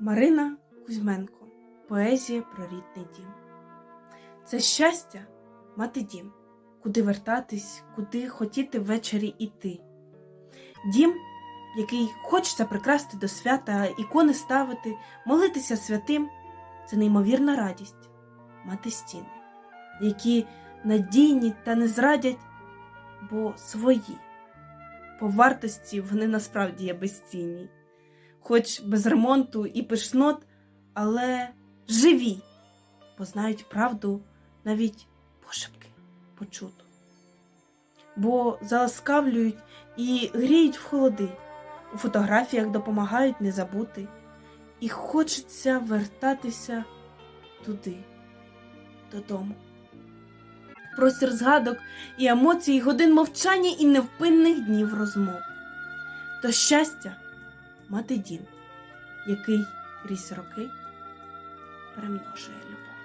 Марина Кузьменко. Поезія про рідний дім. Це щастя мати дім, куди вертатись, куди хотіти ввечері іти. Дім, який хочеться прикрасти до свята, ікони ставити, молитися святим це неймовірна радість мати стіни, які надійні та не зрадять, бо свої. По вартості вони насправді є безцінні, хоч без ремонту і пишнот, але живі, бо знають правду навіть пошепки почуту. Бо заласкавлюють і гріють в холоди, у фотографіях допомагають не забути, і хочеться вертатися туди, додому. Простір згадок і емоцій, годин мовчання і невпинних днів розмов. То щастя мати дім, який крізь роки перемножує любов.